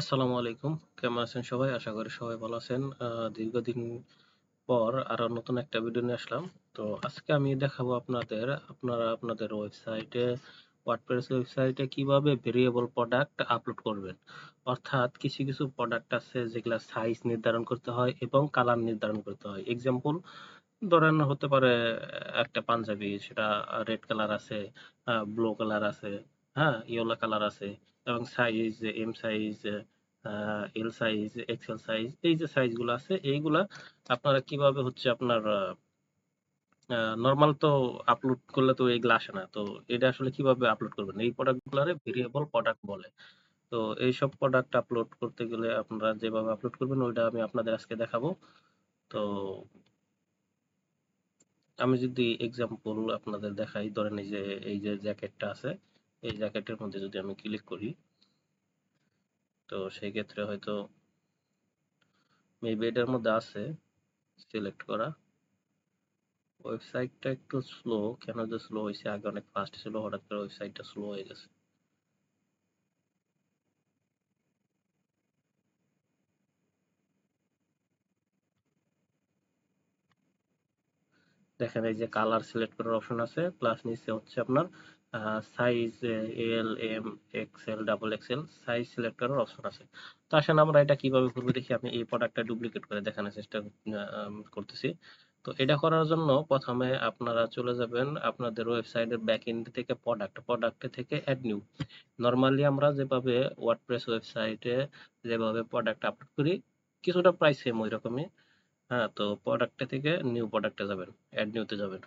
আসসালামু আলাইকুম। কেমন আছেন সবাই? আশা করি সবাই ভালো আছেন। দীর্ঘদিন পর আরও নতুন একটা ভিডিও নিয়ে আসলাম। তো আজকে আমি দেখাবো আপনাদের, আপনারা আপনাদের ওয়েবসাইটে ওয়ার্ডপ্রেস ওয়েবসাইটে কীভাবে ভেরিয়েবল প্রোডাক্ট আপলোড করবেন। অর্থাৎ কিছু, কিছু প্রোডাক্ট আছে যেগুলা সাইজ নির্ধারণ করতে হয় এবং কালার নির্ধারণ করতে হয়। এক্সাম্পল ধরেন হতে পারে একটা পাঞ্জাবি সেটা রেড কালার আছে, ব্লু কালার আছে, হ্যাঁ? ইয়েলো কালার আছে এবং size M size, L size, XL size এই যে সাইজগুলো আছে এইগুলা আপনারা কীভাবে হচ্ছে আপনার আ আ তো আপলোড করলে তো এগুলা আসে না। তো এটা আসলে কীভাবে আপলোড করবেন? এই প্রোডাক্টগুলারে ভেরিয়েবল প্রোডাক্ট বলে। তো এইসব প্রোডাক্ট আপলোড করতে গেলে আপনারা যেভাবে আপলোড করবেন ওইটা আমি আপনাদের আজকে দেখাবো। তো আমি যদি এক্সাম্পল আপনাদের দেখাই ধরেন এই যে এই যে জ্যাকেটটা আছে এই জ্যাকেটের মধ্যে যদি আমি ক্লিক করি, তো সেই ক্ষেত্রে হয়তো মেবি এটার মধ্যে আছে সিলেক্ট করা। ওয়েবসাইটটা একটু স্লো কেন যে স্লো হয়েছে আগে অনেক ফাস্ট ছিল, হঠাৎ করে ওয়েবসাইটটা স্লো হয়ে গেছে। দেখেন এই যে কালার সিলেক্ট করার অপশন আছে প্লাস নিচে হচ্ছে আপনার size L M XL double XL size select করার অপশন আছে। তো আসেন আমরা এটা কীভাবে করব দেখি, আমি এই প্রোডাক্টটা ডুপ্লিকেট করে দেখানোর চেষ্টা করতেছি। তো এটা করার জন্য প্রথমে আপনারা চলে যাবেন আপনাদের ওয়েবসাইটের থেকে প্রোডাক্ট প্রোডাক্ট থেকে অ্যাড নিউ নর্মালি আমরা যেভাবে ওয়ার্ডপ্রেস ওয়েবসাইটে যেভাবে প্রোডাক্ট আপলোড করি, কিছুটা প্রায় সেম ওই রকমই হ্যাঁ তো প্রোডাক্টে থেকে নিউ প্রোডাক্টে যাবেন অ্যাড নিউতে যাবেন।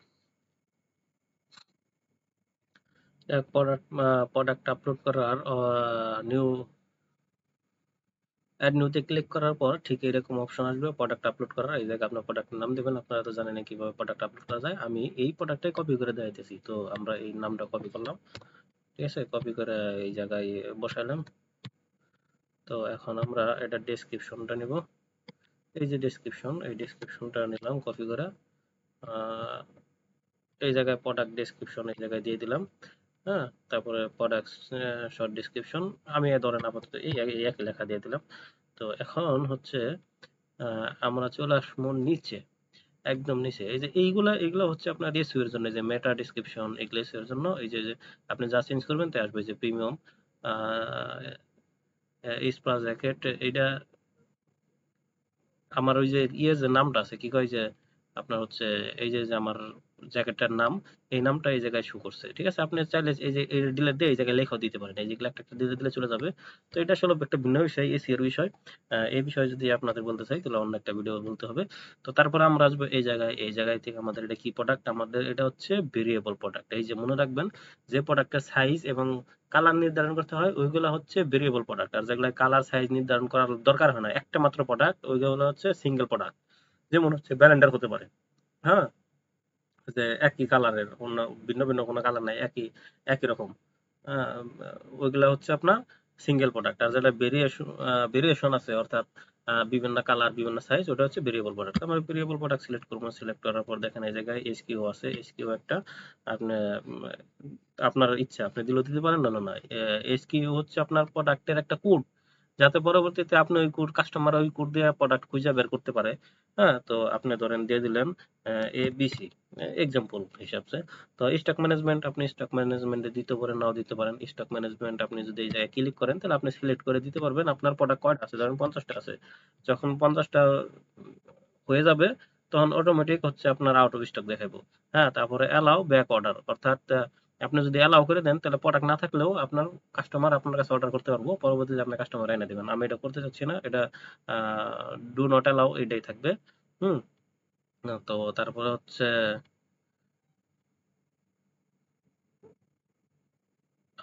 প্রোডাক্ট প্রোডাক্ট আপলোড করার নিউ অ্যাড নিউতে ক্লিক করার পর ঠিক এরকম অপশন আসবে প্রোডাক্ট আপলোড করার। এই জায়গায় আপনার প্রোডাক্টের নাম দেবেন, আপনারা তো জানেন কীভাবে প্রোডাক্ট আপলোড করা যায়। আমি এই প্রোডাক্টটাই কপি করে দেখাইতেছি। তো আমরা এই নামটা কপি করলাম। ঠিক আছে কপি করে এই জায়গায় বসাইলাম। তো এখন আমরা এটা ডেসক্রিপশনটা নিব। এই যে ডেসক্রিপশন এই ডেসক্রিপশনটা নিলাম কপি করে। এই জায়গায় প্রোডাক্ট ডেসক্রিপশন এই জায়গায় দিয়ে দিলাম। হ্যাঁ তারপরে প্রোডাক্ট শর্ট ডেসক্রিপশন আমি ধরেন আপাতত এই একই লেখা দিয়ে দিলাম। তো এখন হচ্ছে আমরা চলে আসব নিচে, একদম নিচে। এই যে এইগুলা, এগুলো হচ্ছে আপনার এসইও এর জন্য যে মেটা ডেসক্রিপশন এগুলো এসইও এর জন্য, এই যে আপনি যা চেঞ্জ করবেন, তাই আসবে যে প্রিমিয়াম স্প্লাস জ্যাকেট এটা আমার ওই যে ইয়ে যে নামটা আছে, কি কয় যে, আপনার হচ্ছে, এই যে আমার জ্যাকেটটার নাম, এই নামটা এই জায়গায় শো করছে। ঠিক আছে? আপনি চাইলে এই যে ডিলেট দিয়ে এই জায়গায় লেখাও দিতে পারেন। এই যে একটা একটা দিলে দিলে চলে যাবে। তো এটা আসলে একটা ভিন্ন বিষয় এসির বিষয়। এই বিষয়ে যদি আপনাদের বলতে চাই, তাহলে অন্য একটা ভিডিও বলতে হবে। তো তারপরে আমরা আসব এই জায়গায়। এই জায়গায় থেকে আমাদের এটা কি প্রোডাক্ট আমাদের এটা হচ্ছে ভেরিয়েবল প্রোডাক্ট এই যে মনে রাখবেন, যে প্রোডাক্টের সাইজ এবং কালার নির্ধারণ করতে হয়, ওইগুলো হচ্ছে ভেরিয়েবল প্রোডাক্ট আর যেগুলো কালার সাইজ নির্ধারণ করার দরকার হয় না। একটা মাত্র প্রোডাক্ট ওইগুলো হচ্ছে সিঙ্গেল প্রোডাক্ট যেমন হচ্ছে ব্যালেন্ডার হতে পারে। হ্যাঁ? যে একই কালারের অন্য ভিন্ন ভিন্ন কোনো কালার নাই, একই একই রকম। ওইগুলা হচ্ছে আপনার সিঙ্গেল প্রোডাক্ট আর যেটা ভেরিয়েশন ভেরিয়েশন আছে, অর্থাৎ বিভিন্ন কালার বিভিন্ন সাইজ ওটা হচ্ছে ভেরিয়েবল প্রোডাক্ট আমরা ভেরিয়েবল প্রোডাক্ট সিলেক্ট করব সিলেক্ট করার পর দেখেন এই জায়গায় এসকিউ আছে এসকিউ একটা আপনি আপনার ইচ্ছা, আপনি দিলেও দিতে পারেন, না না এসকিউ হচ্ছে আপনার প্রোডাক্টের একটা কোড যাতে পরবর্তীতে আপনি ওই কোড কাস্টমার ওই কোড দিয়ে প্রোডাক্ট খুঁজে বের করতে পারে। হ্যাঁ তো আপনি ধরেন দিয়ে দিলেন এ বিসি এক্সাম্পল হিসাবে তো স্টক ম্যানেজমেন্ট আপনি স্টক ম্যানেজমেন্টে দিতে পারেন, নাও দিতে পারেন। স্টক ম্যানেজমেন্ট আপনি যদি এই জায়গায় ক্লিক করেন, তাহলে আপনি সিলেক্ট করে দিতে পারবেন। আপনার প্রোডাক্ট কয়টা আছে? ধরেন পঞ্চাশটা আছে। যখন পঞ্চাশটা হয়ে যাবে, তখন অটোমেটিক হচ্ছে আপনার আউট অফ স্টক দেখাবো হ্যাঁ তারপরে অ্যালাউ ব্যাক অর্ডার অর্থাৎ আপনি যদি অ্যালাউ করে দেন, তাহলে প্রোডাক্ট না থাকলেও আপনার কাস্টমার আপনার কাছে অর্ডার করতে পারব। পরবর্তীতে আপনার কাস্টমার এনে দেবেন। আমি এটা করতে চাচ্ছি না। এটা ডু নট অ্যালাউ এটাই থাকবে। হুম? তো তারপরে হচ্ছে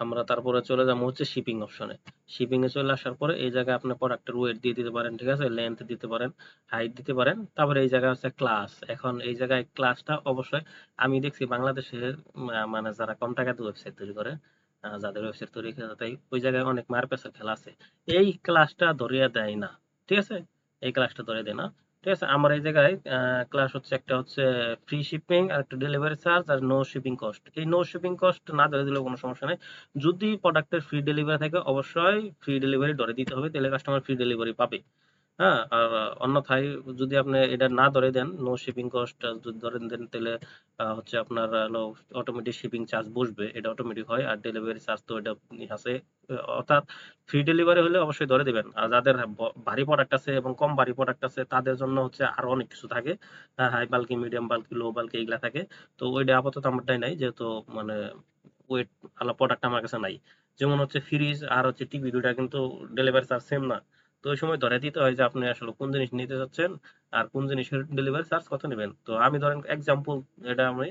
আমরা তারপরে চলে যাব হচ্ছে শিপিং অপশনে শিপিং এ চলে আসার পরে এই জায়গায় আপনি প্রোডাক্টের ওয়েট দিয়ে দিতে পারেন, ঠিক আছে? লেন্থ দিতে পারেন হাইট দিতে পারেন। তারপরে এই জায়গায় হচ্ছে ক্লাস এখন এই জায়গায় ক্লাসটা অবশ্যই আমি দেখছি বাংলাদেশে মানে যারা কম টাকাতে ওয়েবসাইট তৈরি করে যাদের ওয়েবসাইট তৈরি করে তাই ওই জায়গায় অনেক মার পেছার খেলা আছে। এই ক্লাসটা ধরিয়ে দেয় না, ঠিক আছে? এই ক্লাসটা ধরে দেয় না। ঠিক আছে? আমার এই জায়গায় ক্লাস হচ্ছে একটা হচ্ছে ফ্রি শিপিং আর একটা ডেলিভারি চার্জ আর নো শিপিং কস্ট এই নো শিপিং কস্ট না ধরে দিলেও কোনো সমস্যা নেই। যদি প্রোডাক্টের ফ্রি ডেলিভারি থাকে, অবশ্যই ফ্রি ডেলিভারি ধরে দিতে হবে, তাহলে কাস্টমার ফ্রি ডেলিভারি পাবে। হ্যাঁ আর অন্যথায় যদি আপনি এটা না ধরে দেন নো শিপিং কস্ট যদি ধরেন দেন তাহলে হচ্ছে আপনার অটোমেটিক শিপিং চার্জ বসবে, এটা অটোমেটিক হয়, আর ডেলিভারি চার্জ তো এটা আছে অর্থাৎ ফ্রি ডেলিভারি হলে অবশ্যই ধরে দিবেন। আর যাদের ভারী প্রোডাক্ট আছে এবং কম ভারী প্রোডাক্ট আছে, তাদের জন্য হচ্ছে আরও অনেক কিছু থাকে। High bulky medium bulky low bulky এগুলা থাকে। তো ওইটা আপাতত আমারটাই নাই, যেহেতু মানে ওয়েট আলা প্রোডাক্ট আমার কাছে নাই। যেমন হচ্ছে ফ্রিজ আর হচ্ছে টিভি দুইটা কিন্তু ডেলিভারি চার্জ সেম না। তো ওই সময় ধরে দিতে হয় যে আপনি আসলে কোন জিনিস নিতে যাচ্ছেন আর কোন জিনিসের ডেলিভারি চার্জ কত নেবেন। তো আমি ধরেন এক্সাম্পল এটা আমি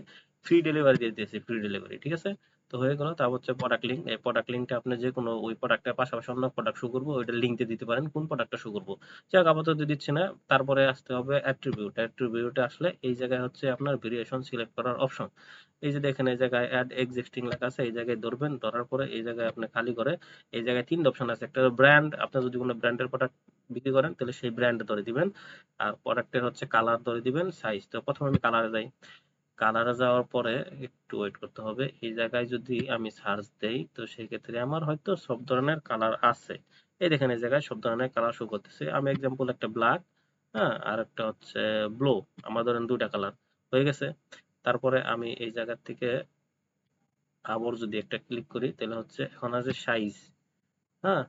ফ্রি ডেলিভারি দিয়ে দিয়েছি ফ্রি ডেলিভারি ঠিক আছে? তো হয়ে গেল। তা হচ্ছে প্রোডাক্ট লিঙ্ক এই প্রোডাক্ট লিঙ্কটা আপনি যে কোনো ওই প্রোডাক্টের পাশাপাশি অন্য প্রোডাক্ট শো করব ওইটা লিঙ্ক দিতে পারেন কোন প্রোডাক্টটা শো করব। যাক, আপাতত দিচ্ছি না। তারপরে আসতে হবে অ্যাট্রিবিউট অ্যাট্রিবিউটে আসলে এই জায়গায় হচ্ছে আপনার ভেরিয়েশন সিলেক্ট করার অপশন এই যে দেখেন, এই জায়গায় অ্যাড এক্সিস্টিং লেখা আছে, এই জায়গায় ধরবেন, ধরার পরে এই জায়গায় আপনি খালি করে এই জায়গায় তিনটা অপশন আছে। একটা ব্র্যান্ড আপনি যদি কোনো ব্র্যান্ডের প্রোডাক্ট বিক্রি করেন, তাহলে সেই ব্র্যান্ড ধরে দিবেন। আর প্রোডাক্টের হচ্ছে কালার ধরে দিবেন সাইজ তো প্রথমে আমি কালারে যাই। কালারে যাওয়ার পরে একটু ওয়েট করতে হবে। এই জায়গায় যদি আমি সার্চ দেই, তো সেই ক্ষেত্রে আমার হয়তো সব ধরনের কালার আছে। এই দেখেন, এই জায়গায় সব ধরনের কালার শো করতেছে। আমি এক্সাম্পল একটা ব্ল্যাক হ্যাঁ আর একটা হচ্ছে ব্লু আমার ধরেন দুইটা কালার হয়ে গেছে। তারপরে আমি এই জায়গা থেকে আবার যদি একটা ক্লিক করি, তাহলে হচ্ছে এখন আছে সাইজ হ্যাঁ।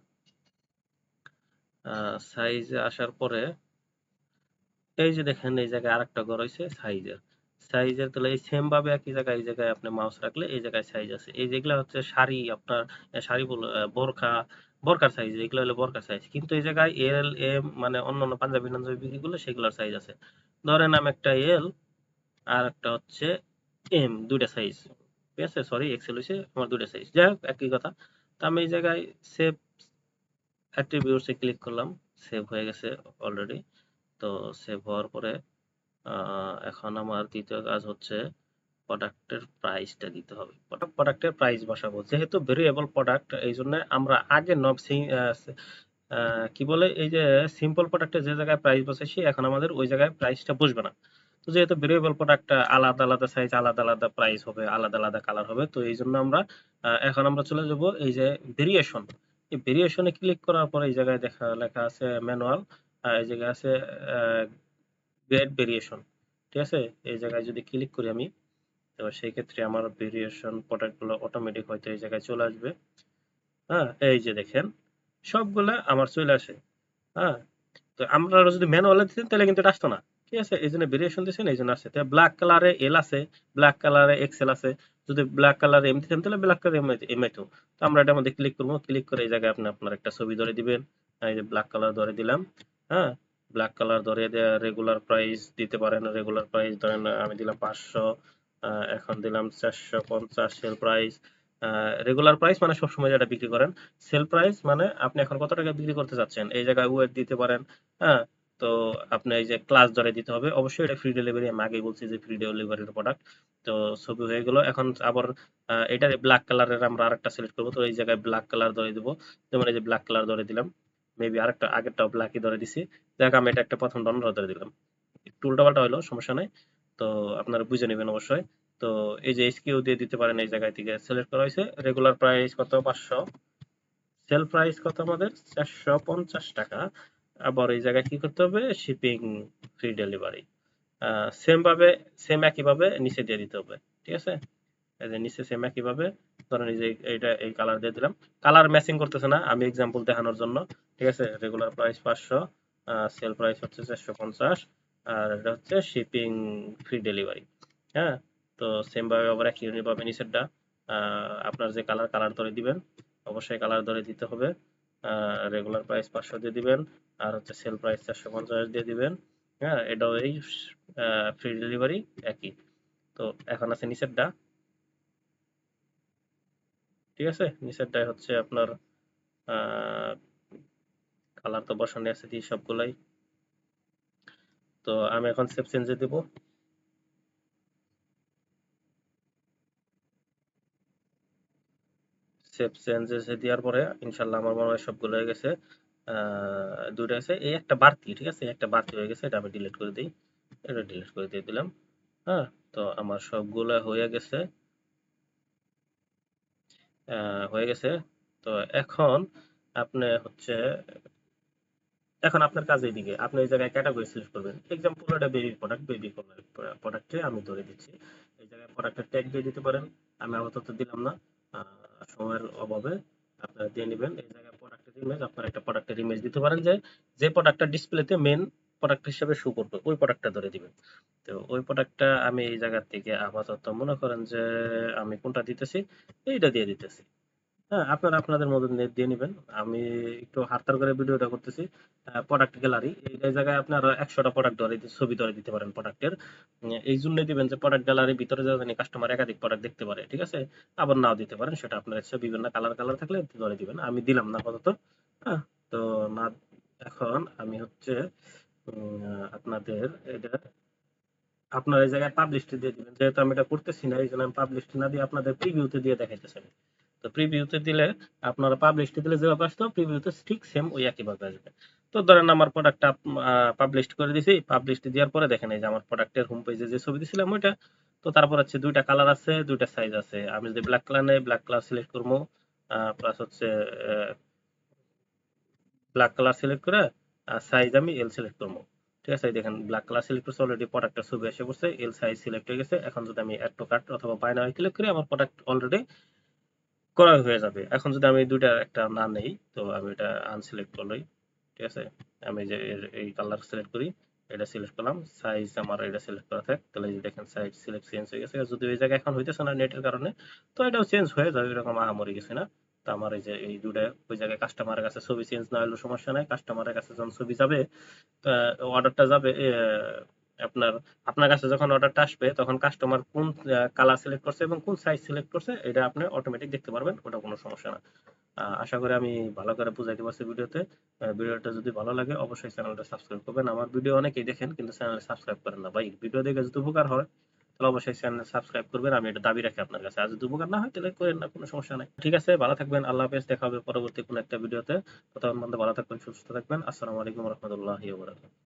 সাইজে আসার পরে, এই যে দেখেন, এই জায়গায় আরেকটা ঘর হয়েছে সাইজের সাইজের তাহলে এই সেম ভাবে একই জায়গায়, এই জায়গায় আপনি মাউস রাখলে এই জায়গায় সাইজ আছে। এই যেগুলা হচ্ছে শাড়ি আপনার শাড়ি বোরখা বোরকার সাইজ এগুলো হলো বোরকার সাইজ কিন্তু এই জায়গায় এল এম মানে অন্যান্য পাঞ্জাবি টাঞ্জাবি বিক্রি করলে সেগুলোর সাইজ আছে। ধরেন আমি একটা এল আর একটা হচ্ছে এম দুইটা সাইজ ঠিক আছে? সরি এক্সেল হয়েছে আমার দুইটা সাইজ যাই হোক, একই কথা। তো আমি এই জায়গায় সেভ অ্যাট্রিবিউটসে ক্লিক করলাম। সেভ হয়ে গেছে অলরেডি তো সেভ হওয়ার পরে এখন আমার দ্বিতীয় কাজ হচ্ছে প্রোডাক্টের প্রাইসটা দিতে হবে। প্রোডাক্টের প্রাইস বসাবো। যেহেতু ভেরিয়েবল প্রোডাক্ট এই জন্য আমরা আগে নব কি বলে, এই যে সিম্পল প্রোডাক্টের যে জায়গায় প্রাইস বসেছি, এখন আমাদের ওই জায়গায় প্রাইসটা বসবে না। তো যেহেতু ভেরিয়েবল প্রোডাক্ট আলাদা আলাদা সাইজ আলাদা আলাদা প্রাইস হবে, আলাদা আলাদা কালার হবে, তো এই জন্য আমরা এখন আমরা চলে যাব এই যে ভেরিয়েশন এই ভেরিয়েশনে ক্লিক করার পরে এই জায়গায় দেখা, লেখা আছে ম্যানুয়াল এই জায়গায় আছে গ্রেড ভেরিয়েশন ঠিক আছে? এই জায়গায় যদি ক্লিক করি আমি, তো সেই ক্ষেত্রে আমার ভেরিয়েশন প্রোডাক্টগুলো অটোমেটিক হয়তো এই জায়গায় চলে আসবে। হ্যাঁ এই যে দেখেন, সবগুলা আমার চলে আসে। হ্যাঁ তো আমরা যদি ম্যানুয়ালে দিতেন, তাহলে কিন্তু এটা আসতো না। ঠিক আছে? এই জন্য ভেরিয়েশন দিয়েছেন, এই জন্য আসছে। তাই ব্ল্যাক কালারে এল আছে ব্ল্যাক কালারে এক্সেল আছে। যদি ব্ল্যাক কালারে এম দিতেন, তাহলে ব্ল্যাক কালারে এম আইতো তো আমরা এটা মধ্যে ক্লিক করব। ক্লিক করে এই জায়গায় আপনি আপনার একটা ছবি ধরে দিবেন। এই যে ব্ল্যাক কালার ধরে দিলাম। হ্যাঁ ব্ল্যাক কালার ধরে রেগুলার প্রাইস দিতে পারেন রেগুলার প্রাইস ধরেন আমি দিলাম পাঁচশো এখন দিলাম চারশো পঞ্চাশ সেল প্রাইস রেগুলার প্রাইস মানে সবসময় যেটা বিক্রি করেন সেল প্রাইস মানে আপনি এখন কত টাকা বিক্রি করতে চাচ্ছেন, এই জায়গায় ওয়েট দিতে পারেন হ্যাঁ? তো আপনি এই যে ক্লাস ধরে দিতে হবে, অবশ্যই এটা ফ্রি ডেলিভারি আমি আগেই বলছি যে ফ্রি ডেলিভারির প্রোডাক্ট তো ছবি হয়ে গেল, এখন আবার এটা ব্ল্যাক কালারের আমরা আরেকটা সিলেক্ট করব, তো এই জায়গায় ব্ল্যাক কালার ধরে দিব, যেমন এই যে ব্ল্যাক কালার ধরে দিলাম মেবি আরেকটা আগেরটাও ব্ল্যাকই ধরে দিছি। দেখ, আমি এটা একটা প্রথম ডন ধরে দিলাম। একটু উল্টাপাল্টা হলো সমস্যা নাই। তো আপনারা বুঝে নেবেন অবশ্যই। তো এই যে এসকিউ দিয়ে দিতে পারেন এই জায়গায় থেকে সিলেক্ট করা হয়েছে। রেগুলার প্রাইস কত? পাঁচশো। সেল প্রাইস কত আমাদের? চারশো পঞ্চাশ টাকা। আবার এই জায়গায় কি করতে হবে? শিপিং ফ্রি ডেলিভারি সেম ভাবে সেম একই ভাবে নিচে দিয়ে দিতে হবে। ঠিক আছে? এই যে নিচে সেম একই ভাবে ধরেন এই যে এইটা, এই কালার দিয়ে দিলাম। কালার ম্যাচিং করতেছে না, আমি এক্সাম্পল দেখানোর জন্য। ঠিক আছে? রেগুলার প্রাইস পাঁচশো। সেল প্রাইস হচ্ছে চারশো পঞ্চাশ, আর এটা হচ্ছে শিপিং ফ্রি ডেলিভারি হ্যাঁ? তো সেম ভাবে আবার একই ভাবে নিচেরটা। আপনার যে কালার কালার ধরে দিবেন, অবশ্যই কালার ধরে দিতে হবে। রেগুলার প্রাইস পাঁচশো দিয়ে দিবেন, আর হচ্ছে সেল প্রাইস চারশো পঞ্চাশ দিয়ে দিবেন হ্যাঁ? এটাও এই ফ্রি ডেলিভারি একই। তো এখন আছে নিচেরটা। ঠিক আছে? নিচেরটাই হচ্ছে আপনার কালার তো বসানো আছে দিয়ে সবগুলাই। তো আমি এখন সেভ চেঞ্জে দেব। সেভ চেঞ্জেস দেওয়ার পরে, ইনশাল্লাহ আমার মনে হয় সবগুলো হয়ে গেছে। দুইটা আছে এই একটা বাড়তি, ঠিক আছে? একটা বাড়তি হয়ে গেছে, এটা আমি ডিলিট করে দিই। এটা ডিলিট করে দিয়ে দিলাম। হ্যাঁ তো আমার সবগুলা হয়ে গেছে। হয়ে গেছে। তো এখন আপনি হচ্ছে এখন আপনার কাজ এইদিকে। আপনি এই জায়গায় ক্যাটাগরি সিলেক্ট করবেন। এক্সাম্পল এটা বেবি প্রোডাক্ট বেবি প্রোডাক্টে আমি ধরে দিচ্ছি। এই জায়গায় প্রোডাক্টের ট্যাগ দিয়ে দিতে পারেন। আমি আপাতত দিলাম না। সময়ের অভাবে আপনারা দিয়ে নেবেন। এই জায়গায় প্রোডাক্টের ইমেজ আপনারা একটা প্রোডাক্টের ইমেজ দিতে পারেন যে যে প্রোডাক্টটা ডিসপ্লেতে মেন প্রোডাক্ট হিসেবে শো করবে, ওই প্রোডাক্টটা ধরে দিবেন। তো ওই প্রোডাক্টটা আমি এই জায়গা থেকে আপাতত মনে করেন যে, আমি কোনটা দিতেছি? এইটা দিয়ে দিতেছি। হ্যাঁ আপনারা আপনাদের মতো দিয়ে নেবেন। আমি একটু হাততার করে ভিডিওটা করতেছি। প্রোডাক্ট গ্যালারি এই জায়গায় আপনার একশোটা প্রোডাক্ট ধরে ছবি ধরে দিতে পারেন প্রোডাক্টের এই জন্য দিবেন যে প্রোডাক্ট গ্যালারির ভিতরে যাতে কাস্টমার একাধিক প্রোডাক্ট দেখতে পারে, ঠিক আছে? আবার নাও দিতে পারেন, সেটা আপনার ইচ্ছা। বিভিন্ন কালার কালার থাকলে ধরে দিবেন। আমি দিলাম না আপাতত হ্যাঁ? তো না, এখন আমি হচ্ছে আপনাদের এটা আপনার এই জায়গায় পাবলিশটি দিয়ে দিবেন। যেহেতু আমি এটা করতেছি না, এই জন্য আমি পাবলিশড না দিয়ে আপনাদের প্রিভিউতে দিয়ে দেখাইতেছি আমি। তো প্রিভিউতে দিলে আপনারা পাবলিশড দিলে যেভাবে আসতো প্রিভিউতে ঠিক সেম ওই একইভাবে আসবে। তো ধরেন আমার প্রোডাক্টটা পাবলিশড করে দিছি পাবলিশড দেওয়ার পরে দেখেন এই যে আমার প্রোডাক্টের হোম পেজে যে ছবি দিছিলাম ওইটা, তো তারপর হচ্ছে দুইটা কালার আছে, দুইটা সাইজ আছে। আমি যদি ব্ল্যাক কালার নেই ব্ল্যাক কালার সিলেক্ট করব প্লাস হচ্ছে ব্ল্যাক কালার সিলেক্ট করে সাইজ আমি এল সিলেক্ট করব। ঠিক আছে দেখেন ব্ল্যাক কালার সিলেক্ট করছে অলরেডি প্রোডাক্টের ছবি এসে পড়ছে এল সাইজ সিলেক্ট হয়ে গেছে। এখন যদি আমি অ্যাড টু কার্ট অথবা বাইনারি ক্লিক করি, আমার প্রোডাক্ট অলরেডি করা হয়ে যাবে। এখন যদি আমি দুইটা, একটা না নেই, তো আমি এটা আনসিলেক্ট করলেই ঠিক আছে? আমি যে এই কালার সিলেক্ট করি, এটা সিলেক্ট করলাম সাইজ আমার এটা সিলেক্ট করা থাক, তাহলে যে দেখেন সাইজ সিলেক্ট চেঞ্জ হয়ে গেছে। যদি ওই জায়গায় এখন হইতেছে না নেটের কারণে, তো এটাও চেঞ্জ হয়ে যাবে এরকম আহামরি গেছে না। তো আমার এই যে এই দুটা ওই জায়গায় কাস্টমারের কাছে ছবি চেঞ্জ না হলেও সমস্যা নাই কাস্টমারের কাছে যখন ছবি যাবে অর্ডারটা যাবে আপনার আপনার কাছে যখন অর্ডারটা আসবে, তখন কাস্টমার কোন কালার সিলেক্ট করছে এবং কোন সাইজ সিলেক্ট করছে, এটা আপনি অটোমেটিক দেখতে পারবেন, ওটা কোনো সমস্যা না। আশা করি আমি ভালো করে বুঝাইতে পারছি ভিডিওতে। ভিডিওটা যদি ভালো লাগে, অবশ্যই চ্যানেলটা সাবস্ক্রাইব করবেন। আমার ভিডিও অনেকেই দেখেন, কিন্তু চ্যানেল সাবস্ক্রাইব করেন না। ভাই, ভিডিও দেখে যদি উপকার হয়, তাহলে অবশ্যই চ্যানেল সাবস্ক্রাইব করবেন। আমি এটা দাবি রাখি আপনার কাছে। আর যদি উপকার না হয়, তাহলে করেন না, কোনো সমস্যা নাই। ঠিক আছে, ভালো থাকবেন, আল্লাহ হাফেজ। দেখা হবে পরবর্তী কোনো একটা ভিডিওতে। ততক্ষণ পর্যন্ত ভালো থাকবেন, সুস্থ থাকবেন। আসসালামু আলাইকুম রহমতুল্লাহ